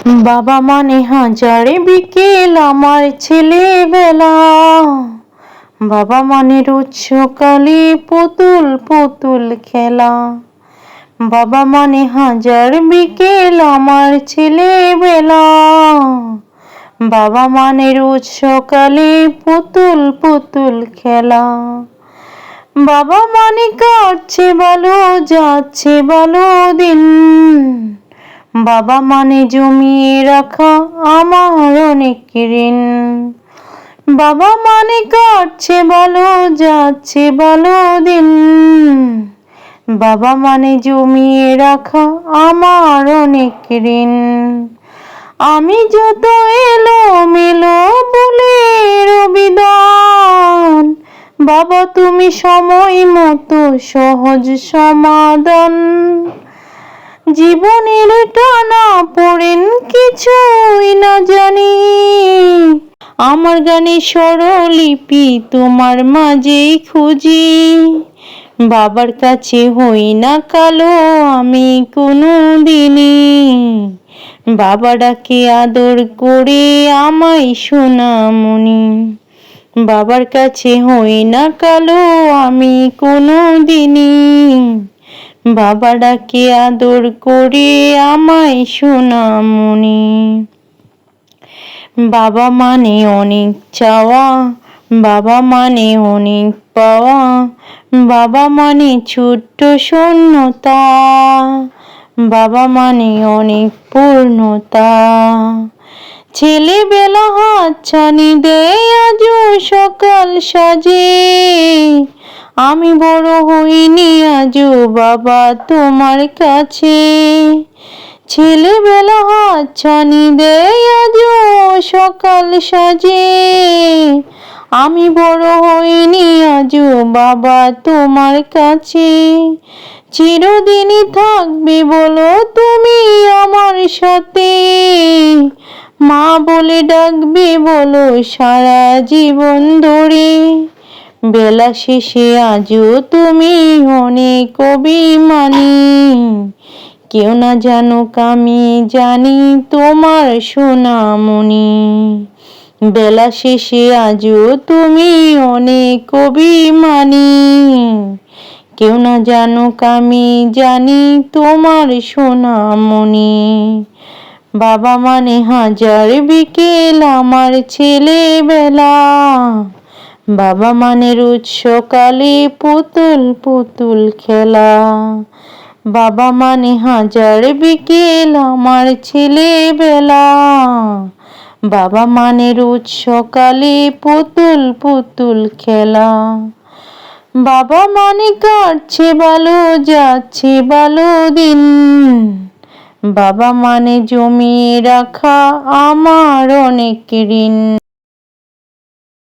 বাবা মানে হাজারে বিকেল আমার ছেলেবেলা। বাবা মানে রোজ পুতুল পুতুল খেলা। বাবা মানে হাজার বিকেল আমার ছেলেবেলা। বাবা মানে রোজ সকালে পুতুল পুতুল খেলা। বাবা মানে কাটছে ভালো যাচ্ছে ভালো দিন। বাবা মানে জমিয়ে রাখা আমার অনেক ঋণ। বাবা মানে কাটছে, ভালো যাচ্ছে, ভালো দিন। বাবা মানে জমিয়ে রাখা আমার অনেক ঋণ। আমি যত এলো মেলো বলে রবিদান বাবা তুমি সময় মতো সহজ সমাধান। জীবনের টানা পড়েন কিছুই না জানি। আমার গানে স্বরলিপি তোমার মাঝেই খুঁজি। বাবার কাছে হই না কালো, আমি কোনো দিনই বাবা ডাকে আদর করে আমায় সোনামণি। বাবার কাছে হই না কালো, আমি কোনো দিনই বাবা ডাকে আদর করে আমায় সোনামণি? বাবা মানে অনেক চাওয়া, বাবা মানে অনেক পাওয়া, বাবা মানে ছোট্ট শূন্যতা, বাবা মানে অনেক পূর্ণতা। ছেলেবেলা হাত ছানি দেয় আজও সকাল সাজে। আমি বড় হইনি আজও বাবা তোমার কাছে। ছেলেবেলা হাত ছানি দেয় আজও সকাল সাজে। আমি বড় হইনি আজও বাবা তোমার কাছে। চিরদিনই থাকবে বলো তুমি আমার সাথে। মা বলে ডাকবে বলো সারা জীবন ধরে। বেলা শেষে আজও তুমি অনেক অভিমানী। কেউ না জানুক আমি জানি তোমার সোনামণি। বেলা শেষে আজও তুমি অনেক অভিমানী। কেউ না জানুক আমি জানি তোমার সোনামণি। বাবা মানে হাজার বিকেল আমার ছেলেবেলা। বাবা মানে রোজ সকালে পুতুল পুতুল খেলা। বাবা মানে হাজার বিকেল আমার ছেলেবেলা। বাবা মানে রোজ সকালে পুতুল পুতুল খেলা। বাবা মানে কাটছে ভালো যাচ্ছে ভালো দিন। বাবা মানে জমিয়ে রাখা আমার অনেক ঋণ।